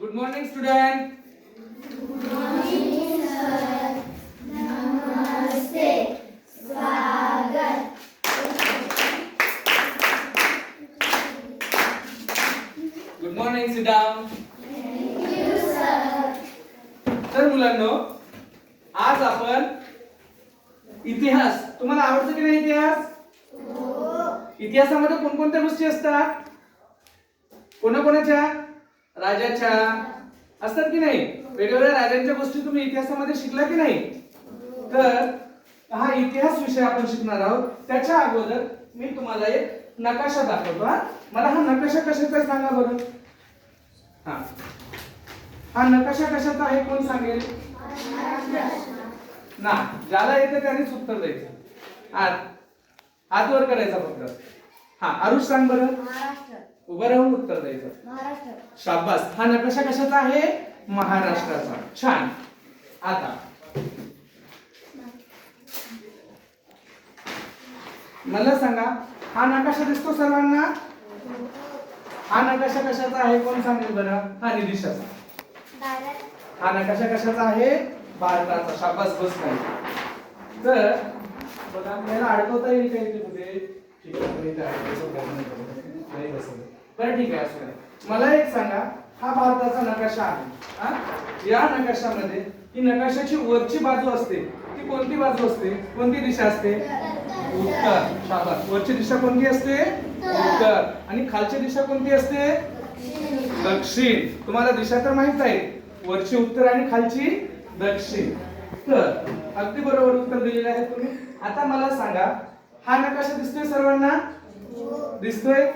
Good morning student good morning Sidam तर मुलांनो आज आपण इतिहास. तुम्हाला आवडतो की नाही इतिहास? इतिहासामध्ये कोणकोणत्या गोष्टी असतात? कोणाकोणाच्या? राजाच्या असतात की नाही? वेगवेगळ्या राजांच्या गोष्टी तुम्ही इतिहासामध्ये शिकला की नाही? तर हा इतिहास विषय आपण शिकणार आहोत. त्याच्या अगोदर मी तुम्हाला एक नकाशा दाखवतो हा. मला हा नकाशा कशाचा सांगा बरं? हा. हा नकाशा कशाचा आहे कोण सांगेल? ना ज्याला येतं त्यानेच उत्तर द्यायचं. हात हात वर करायचा फक्त. हा आरुष सांग बरं. महाराष्ट्र. उभं राहून उत्तर द्यायचं. महाराष्ट्र. शाबास. हा नकाशा कशाचा आहे? महाराष्ट्राचा. छान. आता. मला सांगा हा नकाशा दिसतो सर्वांना? हा नकाशा कशाचा आहे? कोण सांगेल बरं? हा निदिशाचा भारत. हा नकाशा कशाचा आहे? भारताचा. शाबास बस नाही तर बघा आपल्याला अडकवता येईल का इथे कुठे? ठीक आहे बरं ठीक आहे असं मला एक सांगा हा भारताचा नकाशा आहे. हा? या नकाशामध्ये ही नकाशाची वरची बाजू असते ती कोणती बाजू असते? कोणती दिशा असते? उत्तर. शाबास. वरची दिशा कोणती असते? उत्तर. आणि खालची दिशा कोणती असते? दक्षिण. तुम्हाला दिशा तर माहीत आहे. वरची उत्तर आणि खालची दक्षिण. तर अगदी बरोबर उत्तर दिलेले आहे तुम्ही. आता मला सांगा हा नकाशा दिसतोय सर्वांना? दिसतोय?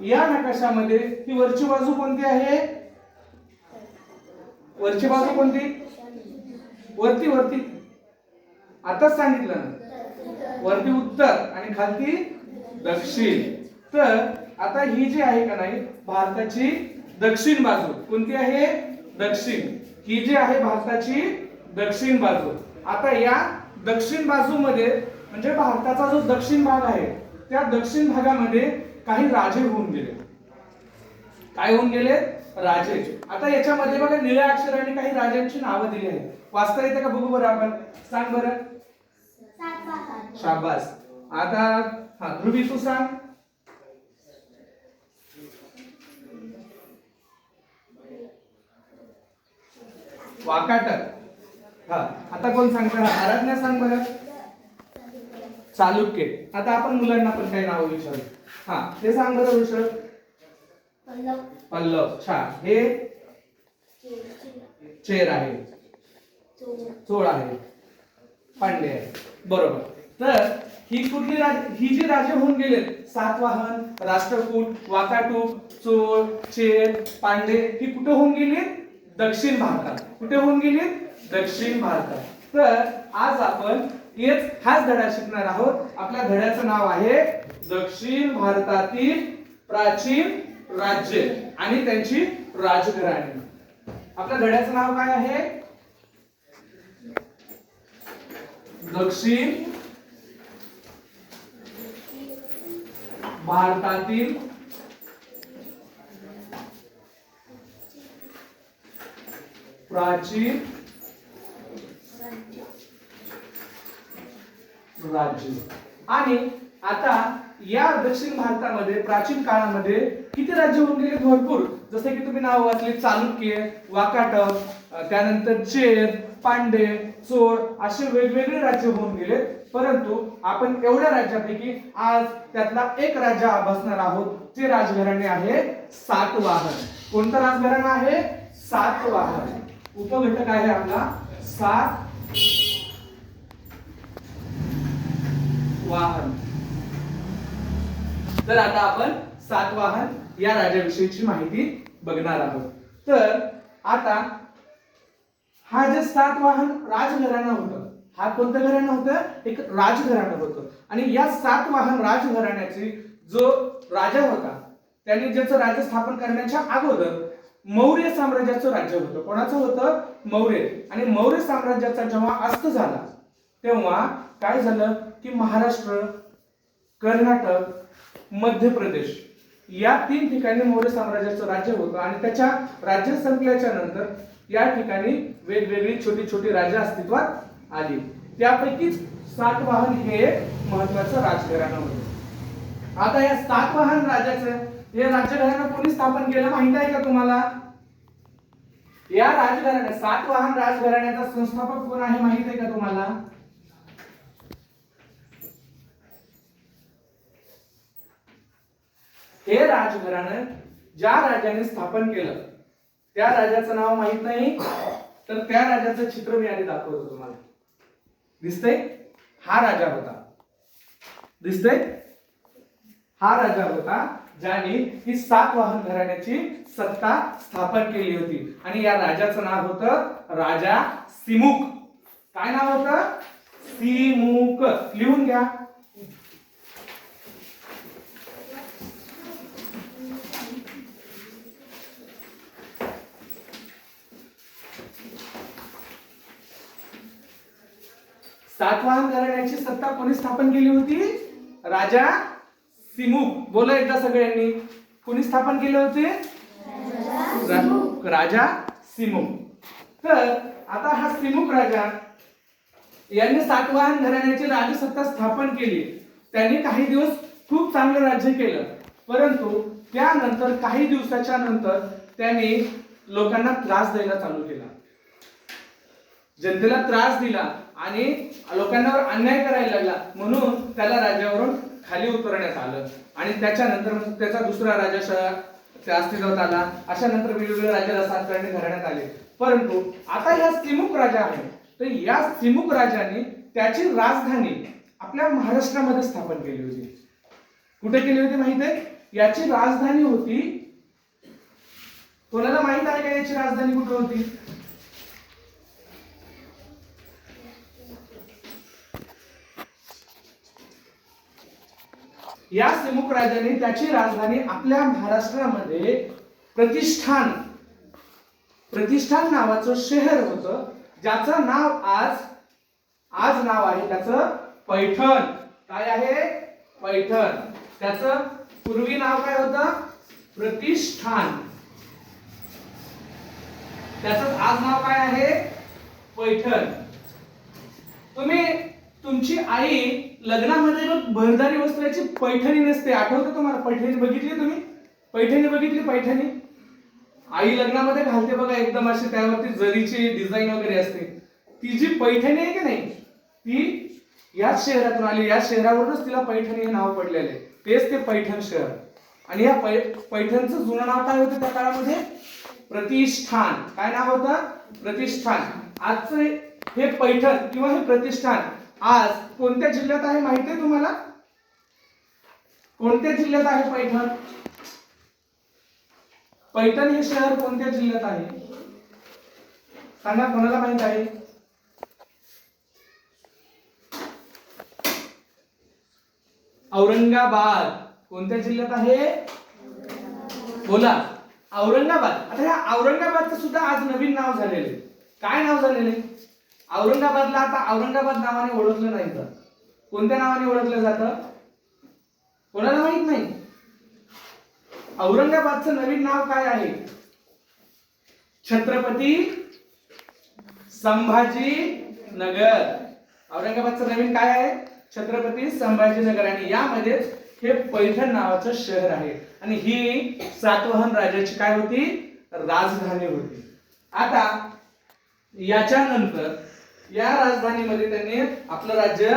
या नकाशामध्ये ही वरची बाजू कोणती आहे? वरची बाजू कोणती? वरती वरती. आताच सांगितलं ना. वरती उत्तर आणि खालती दक्षिण. तर आता ही जी आहे का नाही भारताची दक्षिण बाजू. कोणती आहे? दक्षिण. ही जी आहे भारताची दक्षिण बाजू. आता या दक्षिण बाजूमध्ये म्हणजे भारताचा जो दक्षिण भाग आहे त्या दक्षिण भागामध्ये काही राजे होऊन गेले. काय होऊन गेले? राजे. आता याच्यामध्ये बघा निळ्या अक्षराने काही राजांची नावं दिली आहेत. वाचता येते का? बघू बरं आपण. सांग बरं. शाबास. आता हा ध्रुवी तू सांग. वाकाटक. हा आता कोण सांगतं? आराधना सांग बरं. चालुक्य. आता आपण मुलांना पण काही नाव विचारू. हा हे सांग बरं विषय पल्लव. छान. हे चेर आहे. चोळ आहे. पांडे आहे. बरोबर. तर ही कुठली राज ही जी राजे होऊन गेले सातवाहन राष्ट्रकूट वाकाटूक चोळ चेर पांडे ही कुठे होऊन गेली दक्षिण भारतात. कुठे होऊन गेली दक्षिण भारतात. तर आज आपण हेच हाच धडा शिकणार आहोत. आपल्या धड्याचं नाव आहे दक्षिण भारतातील प्राचीन राज्य आणि त्यांची राजघराणी. आपल्या धड्याचं नाव काय आहे? दक्षिण भारतातील प्राचीन राज्य. आणि आता या दक्षिण भारतामध्ये प्राचीन काळामध्ये किती राज्य होऊन गेले? भरपूर. जसे की तुम्ही नाव वाचले चालुक्य वाकाटक त्यानंतर चेर पांडे चोर असे वेगवेगळे राज्य होऊन गेले. परंतु आपण एवढ्या राज्यापैकी आज त्यातला एक राज्य बसणार आहोत ते राजघराणे आहे सातवाहन. कोणतं राजघराणं आहे? सातवाहन. उपघटक आहे आपला सात वाहन तर आता आपण सातवाहन या राजाविषयीची माहिती बघणार आहोत. तर आता हा जे सातवाहन राजघराणा होतं हा कोणतं घराणं होतं? एक राजघराणं होतं. आणि या सातवाहन राजघराण्याची जो राजा होता त्यांनी ज्याचं राज्य स्थापन करण्याच्या अगोदर मौर्य साम्राज्याचं राज्य होतं. कोणाचं होतं? मौर्य. आणि मौर्य साम्राज्याचा जेव्हा अस्त झाला तेव्हा काय झालं? की महाराष्ट्र कर्नाटक मध्य प्रदेश. या तीन ठिकाणी मौर्य साम्राज्याचं राज्य होतं आणि त्याच्या राज्य संपल्याच्या नंतर या ठिकाणी वेगवेगळी छोटी छोटी राज्य अस्तित्वात आली. त्यापैकीच सातवाहन हे एक महत्वाचं राजघराणं होतं. आता या सातवाहन राजाचं हे राज्यघराणं कोणी स्थापन केलं माहीत आहे का तुम्हाला? या राजघराण्या सातवाहन राजघराण्याचा संस्थापक कोण आहे माहीत आहे का तुम्हाला? हे राजघराणं ज्या राजाने स्थापन केलं त्या राजाचं नाव माहीत नाही तर त्या राजाचं चित्र मी आधी दाखवतो तुम्हाला. दिसतंय? हा राजा होता. दिसतंय? हा राजा होता ज्याने ही सातवाहन घराण्याची सत्ता स्थापन केली होती. आणि या राजाचं नाव होतं राजा सिमुक. काय नाव होतं? सिमुक. लिहून घ्या. सातवाहन घराण्याची सत्ता कोणी स्थापन केली होती? राजा सिमुक बोला एकदा सगळ्यांनी. कोणी स्थापन केले होते? राजा सिमुक तर आता हा सिमुक राजा यांनी सातवाहन घराण्याची राजसत्ता स्थापन केली. त्यांनी काही दिवस खूप चांगलं राज्य केलं. परंतु त्यानंतर काही दिवसाच्या नंतर त्यांनी लोकांना त्रास द्यायला चालू केला. जनतेला त्रास दिला. आणि लोकांवर अन्याय करायला लागला. म्हणून त्याला राज्यावरून खाली उतरण्यात आलं. आणि त्याच्यानंतर त्याचा दुसरा राजा त्या अस्तित्वात आला. अशा नंतर वेगवेगळ्या राज्याला सात करणे घराण्यात आले. परंतु आता ह्या सिमुक राजा आहे. तर या सिमुक राजाने त्याची राजधानी आपल्या महाराष्ट्रामध्ये स्थापन केली होती. कुठे केली होती माहिती आहे? याची राजधानी होती कोणाला माहीत आहे का याची राजधानी कुठे होती? या सिमुक राजाने त्याची राजधानी आपल्या महाराष्ट्रामध्ये प्रतिष्ठान प्रतिष्ठान नावाचं शहर होतं ज्याचं नाव आज आज नाव आहे त्याचं पैठण. काय आहे? पैठण. त्याचं पूर्वी नाव काय होतं? प्रतिष्ठान. त्याचं आज नाव काय आहे? पैठण. तुम्ही तुमची आई लग्नामध्ये बघ भरदारी वस्त्राची पैठणी नसते. आठवतं तुम्हाला? पैठणी बघितली तुम्ही? पैठणी बघितली पैठणी? आई लग्नामध्ये घालते बघा एकदम अशी त्यावरती जरीची डिझाईन वगैरे असते. ती जी पैठणी आहे की नाही ती याच शहरातून आली. या शहरावरूनच तिला पैठणी हे नाव पडलेलं आहे. तेच ते पैठण शहर. आणि या पै पैठणचं जुनं नाव काय होतं त्या काळामध्ये? प्रतिष्ठान. काय नाव होतं? प्रतिष्ठान. आजचं हे पैठण किंवा हे प्रतिष्ठान आज कोणत्या जिल्ह्यात आहे माहिती आहे तुम्हाला? कोणत्या जिल्ह्यात आहे पैठण? पैठण हे शहर कोणत्या जिल्ह्यात आहे? सांगा कोणाला माहीत आहे? औरंगाबाद. कोणत्या जिल्ह्यात आहे? बोला. औरंगाबाद. आता ह्या औरंगाबादचं सुद्धा आज नवीन नाव झालेलं आहे. काय नाव झालेलं आहे? औरंगाबादला आता औरंगाबाद नावाने ओळखलं नाही तर. कोणत्या नावाने ओळखलं जातं? कोणाला माहीत नाही? औरंगाबादचं नवीन नाव काय आहे? छत्रपती संभाजी नगर औरंगाबादचं नवीन काय आहे? छत्रपती संभाजीनगर. आणि यामध्ये हे पैठण नावाचं शहर आहे. आणि ही सातवाहन राजाची काय होती? राजधानी होती. आता याच्यानंतर या राजधानीमध्ये त्यांनी आपलं राज्य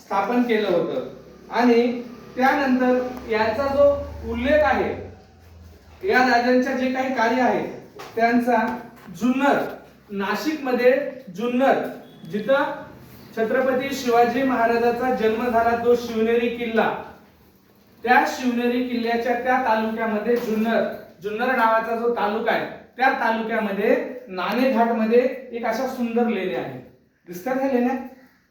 स्थापन केलं होतं. आणि त्यानंतर याचा जो उल्लेख आहे या राजांच्या जे काही कार्य आहे त्यांचा जुन्नर नाशिकमध्ये जुन्नर जिथं छत्रपती शिवाजी महाराजाचा जन्म झाला तो शिवनेरी किल्ला. त्या शिवनेरी किल्ल्याच्या त्या तालुक्यामध्ये जुन्नर जुन्नर नावाचा जो तालुका आहे त्या तालुक्यामध्ये नाणेघाटमध्ये एक अशा सुंदर लेण्या आहे. दिसतात ह्या लेण्या?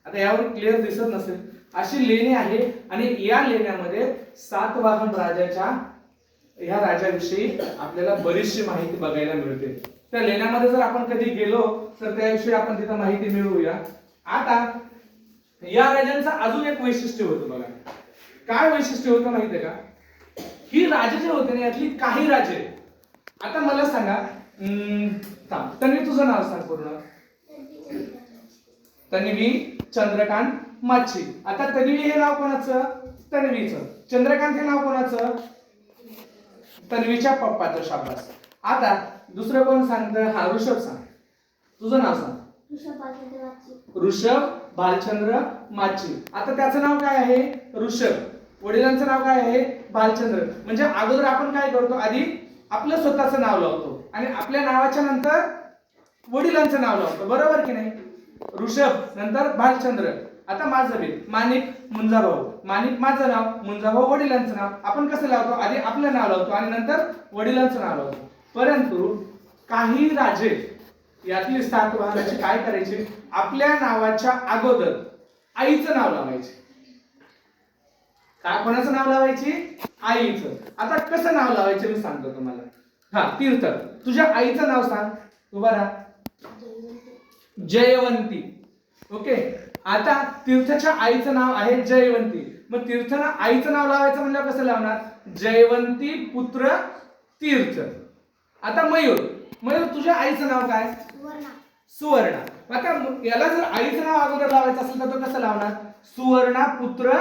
आता यावर क्लिअर दिसत नसेल. अशी लेणी आहे आणि या लेण्यामध्ये सातवाहन राजाच्या ह्या राजाविषयी आपल्याला बरीचशी माहिती बघायला मिळते. त्या लेण्यामध्ये जर आपण कधी गेलो तर त्याविषयी आपण तिथं माहिती मिळवूया. आता या राजांचं अजून एक वैशिष्ट्य होतं बघा. काय वैशिष्ट्य होतं माहितीये का? ही राजे जे होते ना यातली काही राजे. आता मला सांगा हम्म, थांब. तुझं नाव सांग पूर्ण. तन्वी चंद्रकांत माच्छी. आता तन्वी हे नाव कोणाचं? तन्वीचं. चंद्रकांत हे नाव कोणाचं? तन्वीच्या पप्पाचं शाबास. आता दुसरं कोण सांगतं? हा ऋषभ सांग. तुझं नाव सांग. ऋषभ भालचंद्र माची आता त्याचं नाव काय आहे? ऋषभ. वडिलांचं नाव काय आहे? भालचंद्र म्हणजे अगोदर आपण काय करतो? आधी आपलं स्वतःचं नाव लावतो. आणि आपल्या नावाच्या नंतर वडिलांचं नाव लावतो. बरोबर की नाही? ऋषभ नंतर भालचंद्र आता माझं बी. माणिक मुंजाभाऊ. माणिक माझं नाव मुंजाभाऊ वडिलांचं नाव. आपण कसं लावतो? आधी आपलं नाव लावतो आणि नंतर वडिलांचं नाव लावतो. परंतु काही राजे यातली सात वाहनाची काय करायचे? आपल्या नावाच्या अगोदर आईचं नाव लावायचे. काय कोणाचं नाव लावायची? आईचं. आता कसं नाव लावायचं मी सांगतो तुम्हाला. हा तीर्थ. तुझ्या आईचं नाव सांग. उभा राहा. जयवंती. ओके आता तीर्थच्या आईचं नाव आहे जयवंती. मग तीर्थना आईचं नाव लावायचं म्हणल्यावर कसं लावणार? जयवंती पुत्र तीर्थ. आता मयूर. मयूर तुझ्या आईचं नाव काय? सुवर्णा. सुवर्णा. आता याला जर आईचं नाव अगोदर लावायचं असेल तर तो कसं लावणार? सुवर्णा पुत्र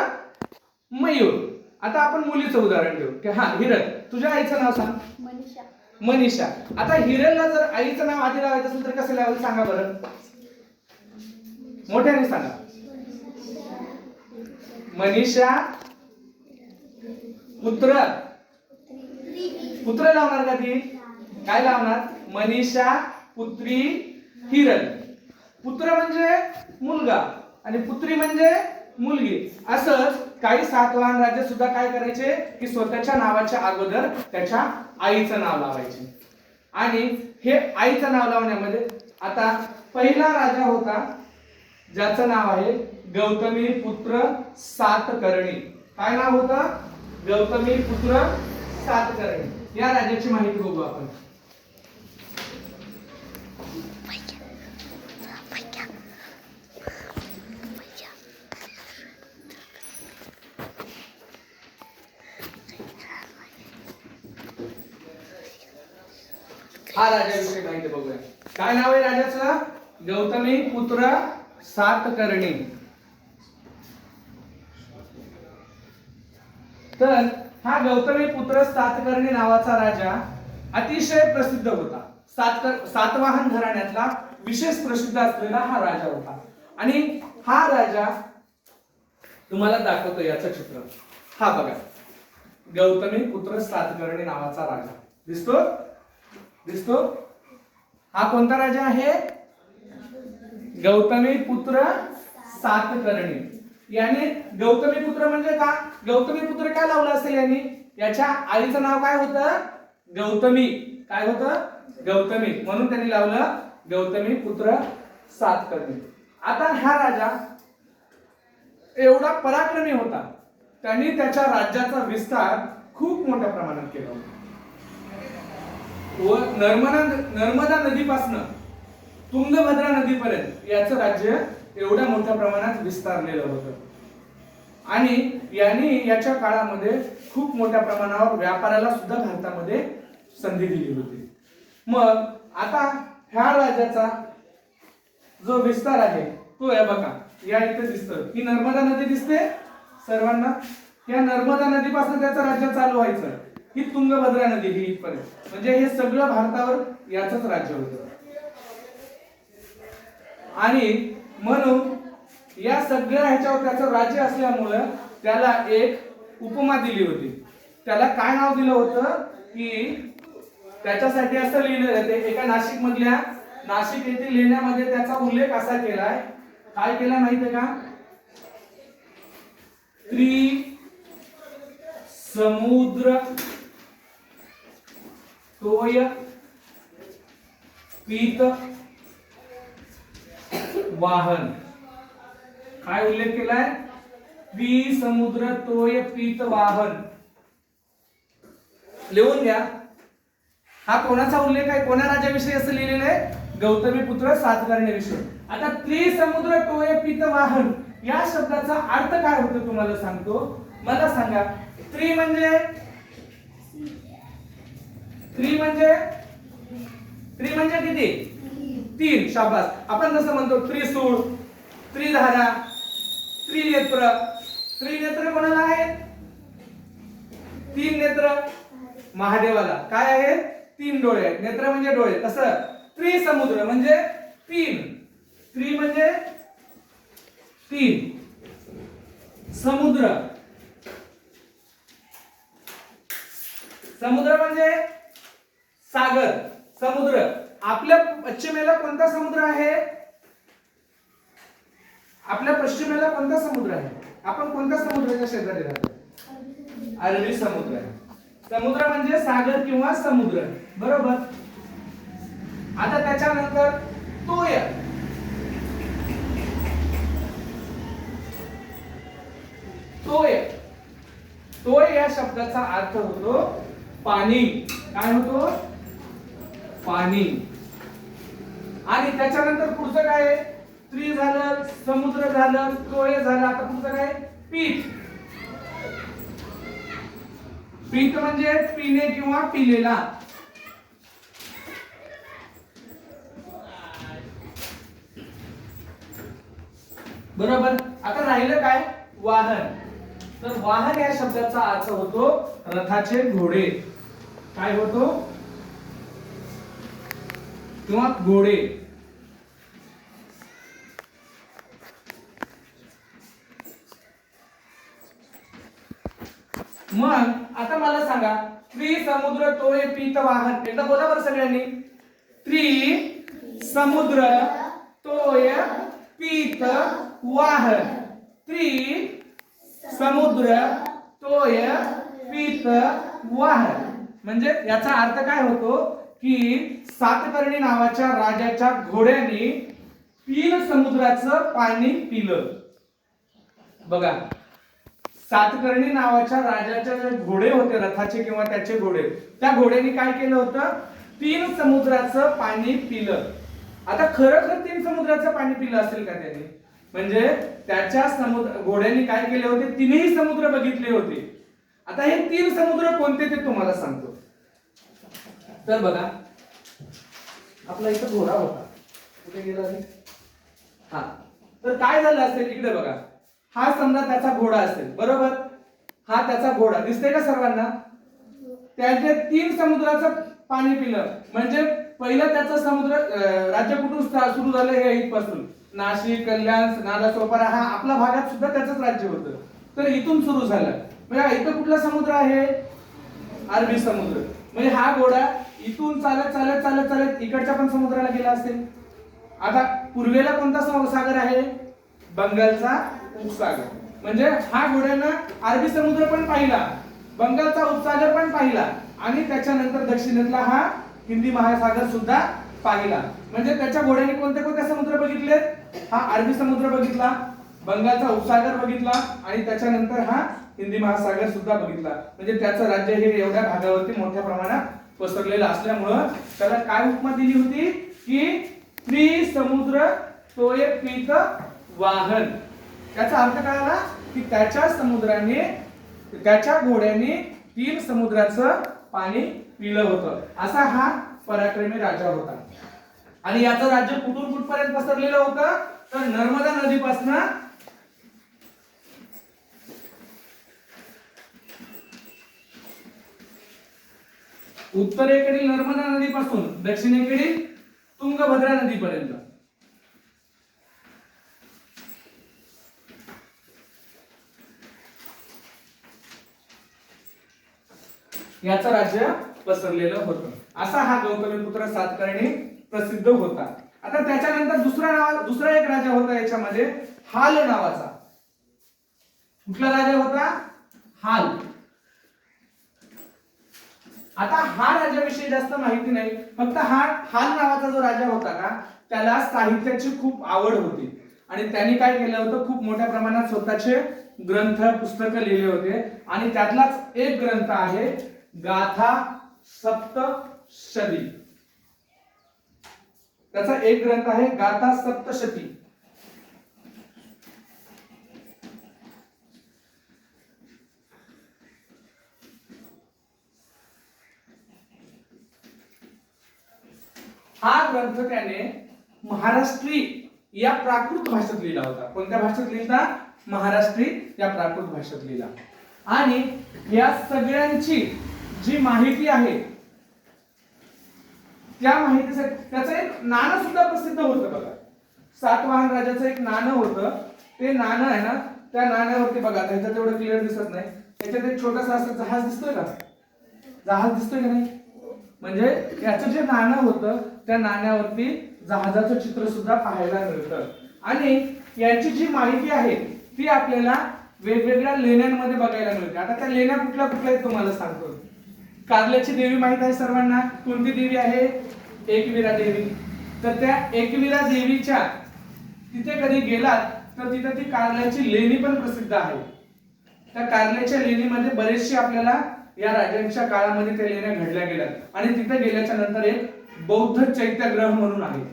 मयूर. आता आपण मुलीचं उदाहरण देऊ. की हा हिरल तुझ्या आईचं नाव सांग. मनीषा. मनीषा. आता हिरणला जर आईचं नाव आधी लावायचं असेल तर कसं लावायचं सांगा बरं? मोठ्याने सांगा. मनीषा पुत्र. पुत्र लावणार का ती? काय लावणार? मनीषा पुत्री हिरण पुत्र म्हणजे मुलगा आणि पुत्री म्हणजे मुलगी. असंच काही सातवाहन राज्य सुद्धा काय करायचे? की स्वतःच्या नावाच्या अगोदर त्याच्या आईचं नाव लावायचे. आणि हे आईचं नाव लावण्यामध्ये आता पहिला राजा होता ज्याचं नाव आहे गौतमी पुत्र सातकर्णी. काय नाव होतं? गौतमी पुत्र सातकर्णी. या राजाची माहिती बघू आपण. हा राजाविषयी माहिती बघूया. काय नाव आहे राजाचं? गौतमी पुत्र सातकर्णी. तर हा गौतमी पुत्र सातकर्णी नावाचा राजा अतिशय प्रसिद्ध होता. सातकर सातवाहन घराण्यातला विशेष प्रसिद्ध असलेला हा राजा होता. आणि हा राजा तुम्हाला दाखवतो याचं चित्र. हा बघा. गौतमी पुत्र सातकर्णी नावाचा राजा. दिसतो दिसतो? हा कोणता राजा आहे? गौतमी पुत्र सातकर्णी. याने गौतमी पुत्र म्हणजे का? गौतमी पुत्र काय लावलं असेल यांनी? याच्या आईचं नाव काय होतं? गौतमी. काय होतं? गौतमी. म्हणून त्यांनी लावलं गौतमी पुत्र सातकर्णी. आता हा राजा एवढा पराक्रमी होता. त्यांनी त्याच्या राज्याचा विस्तार खूप मोठ्या प्रमाणात केला होता. व नर्मदा नर्मदा नदीपासनं तुंगभद्रा नदीपर्यंत याचं राज्य एवढ्या मोठ्या प्रमाणात विस्तारलेलं होतं. आणि यांनी याच्या काळामध्ये खूप मोठ्या प्रमाणावर व्यापाराला सुद्धा भारतामध्ये संधी दिली होती. मग आता ह्या राज्याचा जो विस्तार आहे तो आहे बघा या इथे दिसतं ही नर्मदा नदी दिसते सर्वांना. या नर्मदा नदीपासून त्याचं राज्य चालू व्हायचं. ही तुंगभद्रा नदी ही इथपर्यंत. म्हणजे हे सगळं भारतावर याचंच राज्य होतं. आणि म्हणून या सगळ्या ह्याच्यावर त्याचं राज्य असल्यामुळं त्याला एक उपमा दिली होती. त्याला काय नाव दिलं होतं? की त्याच्यासाठी असं लिहिलं जाते एका नाशिक मधल्या नाशिक येथील लेण्यामध्ये त्याचा उल्लेख असा केलाय. काय केला माहितीये का? त्रि समुद्र तोय पीत वाहन. काय उल्लेख केलाय? पी समुद्र तोय पीत वाहन. लिहून घ्या. हा कोणाचा उल्लेख आहे? कोणा राजाविषयी असं लिहिलेलं आहे? गौतमी पुत्र सातकर्णीविषयी. आता त्रिसमुद्र टोय पित वाहन या शब्दाचा अर्थ काय होतो तुम्हाला सांगतो? मला सांगा. त्रि म्हणजे त्रि म्हणजे? त्रि म्हणजे किती? तीन. शाबास. आपण जसं म्हणतो त्रिसूळ त्रिधारा त्रिनेत्र त्रिनेत्र कोणाला आहेत? तीन नेत्र. महादेवाला. काय आहेत? तीन डोळे आहेत. नेत्र म्हणजे डोळे. कसं त्रिसमुद्र म्हणजे तीन. त्रि म्हणजे तीन. समुद्र. समुद्र म्हणजे सागर समुद्र. आपल्या पश्चिमेला कोणता समुद्र आहे? आपल्या पश्चिमेला कोणता समुद्र आहे? आपण कोणत्या समुद्राच्या शेजारी राहतो? अरबी समुद्र आहे. समुद्र म्हणजे सागर किंवा समुद्र. बरोबर? आता त्याच्यानंतर तोय तोय तोय या शब्दाचा अर्थ होतो पाणी. काय होतो? पाणी. आणि त्याच्यानंतर पुढचं काय आहे? त्रि झालं समुद्र झालं तोय झालं. आता पुढचं काय पीठ. पीठ म्हणजे पिणे किंवा पिलेला. बरोबर? आता राहिलं काय? वाहन. तर वाहन या शब्दाचा अर्थ होतो रथाचे घोडे. काय होतो? किंवा घोडे. मग आता मला सांगा त्रि समुद्र तोय पीत वाहन एकदा बोला बरं सगळ्यांनी. त्रि समुद्र तोय पीत वाहन. त्रि समुद्र तोय पीत वाहन. म्हणजे याचा अर्थ काय होतो? की सातकर्णी नावाच्या राजाच्या घोड्याने तीन समुद्राचं पाणी पिलं. बघा सातकर्णी नावाच्या राजाचे जे घोडे होते रथाचे किंवा त्याचे घोडे त्या घोड्याने काय केलं होतं? तीन समुद्राचं पाणी पिलं. आता खरोखर तीन समुद्राचं पाणी पिलं असेल का त्याने? म्हणजे त्याच्या समुद्र घोड्याने काय केले होते? तिन्ही समुद्र बघितले होते. आता हे तीन समुद्र कोणते ते तुम्हाला सांगतो. तर बघा. आपला इथं घोडा होता. कुठे गेला हा. तर काय झालं असेल इकडे बघा. हा समजा त्याचा घोडा असेल. बरोबर? हा त्याचा घोडा. दिसते का सर्वांना? त्याचे तीन समुद्राचं पाणी पिलं. म्हणजे पहिलं त्याचं समुद्र राज्य कुठून सुरू झालं हे इथपासून? नाशिक कल्याण नालासोपारा हा आपल्या भागात सुद्धा त्याचंच राज्य होतं. तर इथून सुरू झालं. म्हणजे इथं कुठला समुद्र आहे? अरबी समुद्र. म्हणजे हा घोडा इथून चालत चालत चालत चालत इकडच्या पण समुद्राला गेला असेल. आता पूर्वेला कोणता सागर आहे? बंगालचा उपसागर. म्हणजे हा घोड्यानं अरबी समुद्र पण पाहिला बंगालचा उपसागर पण पाहिला आणि त्याच्यानंतर दक्षिणेतला हा हिंदी महासागर सुद्धा पाहिला. म्हणजे त्याच्या घोड्याने कोणते कोणते समुद्र बघितले? हा अरबी समुद्र बघितला बंगालचा उपसागर बघितला आणि त्याच्यानंतर हा हिंदी महासागर सुद्धा बघितला. म्हणजे त्याचं राज्य हे एवढ्या भागावरती मोठ्या प्रमाणात पसरलेलं असल्यामुळं त्याला काय उपमा दिली होती? की त्रि समुद्र एक पीक वाहन. त्याचा अर्थ काय आला? की त्याच्या समुद्राने त्याच्या घोड्याने तीन समुद्राचं पाणी पिलं होतं. असा हा पराक्रमी राजा होता. आणि याचं राज्य कुठून कुठपर्यंत पसरलेलं होतं? तर नर्मदा नदीपासून उत्तरेकडील नर्मदा नदीपासून दक्षिणेकडील तुंगभद्रा नदीपर्यंत. याचं राज्य पसरलेलं होतं. असा हा गौतमीपुत्र सातकर्णी प्रसिद्ध होता. आता त्याच्यानंतर दुसरा नाव दुसरा एक राजा होता याच्यामध्ये हाल नावाचा. कुठला राजा होता? हाल. आता हा राजाविषयी जास्त माहिती नाही फक्त हा हाल नावाचा जो राजा होता का त्याला साहित्याची खूप आवड होती. आणि त्यांनी काय केलं होतं खूप मोठ्या प्रमाणात स्वतःचे ग्रंथ पुस्तकं लिहिले होते. आणि त्यातलाच एक ग्रंथ आहे गाथा सप्तशती त्याचा एक ग्रंथ आहे गाथा सप्तशती हा ग्रंथ त्याने महाराष्ट्री या प्राकृत भाषेत लिहिला होता. कोणत्या भाषेत लिहिला महाराष्ट्री या प्राकृत भाषेत लिहिला. आणि या सगळ्यांची जी माहिती आहे त्या माहितीसाठी त्याचं एक नाणं सुद्धा प्रसिद्ध होतं बघा. सातवाहन राजाचं एक नाणं होतं. ते नाणं आहे ना त्या नाण्यावरती बघा त्याच्यात तेवढं क्लिअर दिसत नाही. त्याच्यात एक छोटासा असं जहाज दिसतोय का? जहाज दिसतोय का नाही? म्हणजे याचं जे नाणं होतं त्या नाण्यावरती जहाजाचं चित्र सुद्धा पाहायला मिळतं. आणि याची जी माहिती आहे ती आपल्याला वेगवेगळ्या लेण्यांमध्ये बघायला मिळते. आता त्या लेण्या कुठल्या कुठल्या आहेत तुम्हाला सांगतो. कारल्याची देवी माहीत आहे सर्वांना? कोणती देवी आहे? एकविरा देवी. तर त्या एकविरा देवीच्या तिथे कधी गेलात तर तिथे ती कारल्याची लेणी पण प्रसिद्ध आहे. त्या कारल्याच्या लेणीमध्ये बरेचशी आपल्याला या राजांच्या काळामध्ये त्या लेण्या घडल्या गेल्या. आणि तिथे गेल्याच्यानंतर एक बौद्ध चैत्यग्रह म्हणून आहे.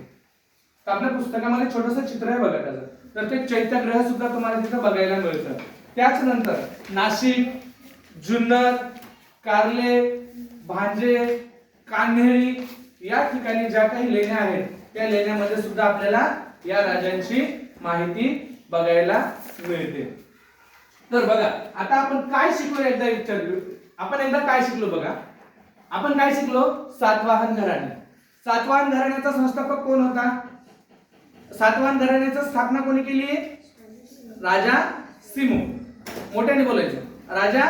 तर आपल्या पुस्तकामध्ये छोटस चित्र आहे बघा त्याचं. तर ते चैत्यग्रह सुद्धा तुम्हाला तिथं बघायला मिळतं. त्याच नंतर नाशिक जुन्नर कारले भांजे कान्हेळी या ठिकाणी ज्या काही लेण्या आहेत त्या लेण्यामध्ये सुद्धा आपल्याला या राजांची माहिती बघायला मिळते. तर बघा आता आपण काय शिकलो एकदा विचार आपण एकदा काय शिकलो बघा? आपण काय शिकलो? सातवाहन घराणे. सातवाहन घराण्याचा संस्थापक कोण होता? सातवाहन घराण्याची स्थापना कोणी केली? राजा सिमू. मोठ्याने बोलायचं. राजा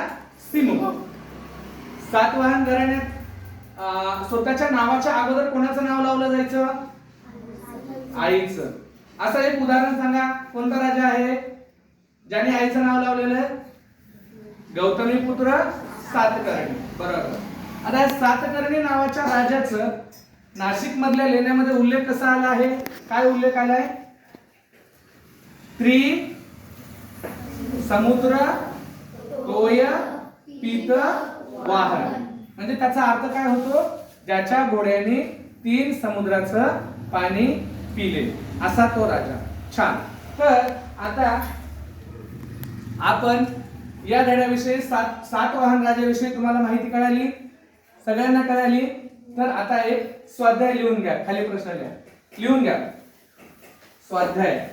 सिमू. सातवाहन घराण्यात स्वतःच्या नावाच्या अगोदर कोणाचं नाव लावलं जायचं? आईचं. असं एक उदाहरण सांगा. कोणता राजा आहे? ज्याने आईचं नाव लावलेलं? आहे गौतमी पुत्र सातकर्णी. बरोबर. आता या सातकर्णी नावाच्या राजाचं नाशिक मधल्या लेण्यामध्ये उल्लेख कसा आला आहे? काय उल्लेख आलाय त्रि समुद्र तोय पीत वाहन. म्हणजे त्याचा अर्थ काय होतो? ज्याच्या घोड्याने तीन समुद्राचं पाणी पिले. असा तो राजा. छान. तर आता आपण या धड्याविषयी सात सातवाहन राजाविषयी तुम्हाला माहिती कळाली सगळ्यांना कळाली. तर आता एक स्वाध्याय लिहून घ्या खाली प्रश्न लिहा. लिहून घ्या. स्वाध्याय.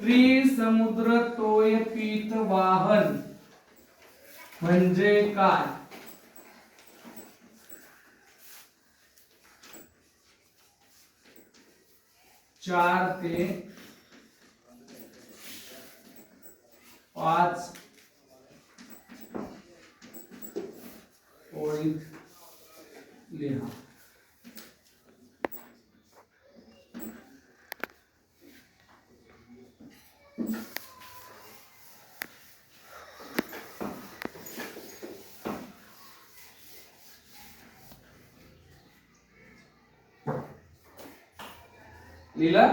त्रिसमुद्र तोय पीत वाहन. म्हणजे काय? चार ते पाच. ओळीत लिहा. लिहिलं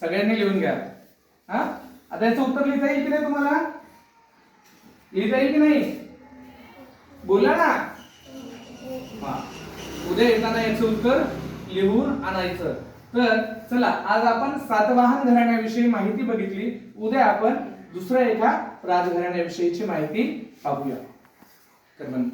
सगळ्यांनी लिहून घ्या. हा? आता याचं उत्तर लिहिता येईल की नाही तुम्हाला? लिहिता येईल की नाही? बोला ना. हा. उद्या येताना याचं उत्तर लिहून आणायचं. तर चला आज आपण सातवाहन घराण्याविषयी माहिती बघितली. उद्या आपण दुसऱ्या एका राजघराण्याविषयीची माहिती पाहूया. तर मग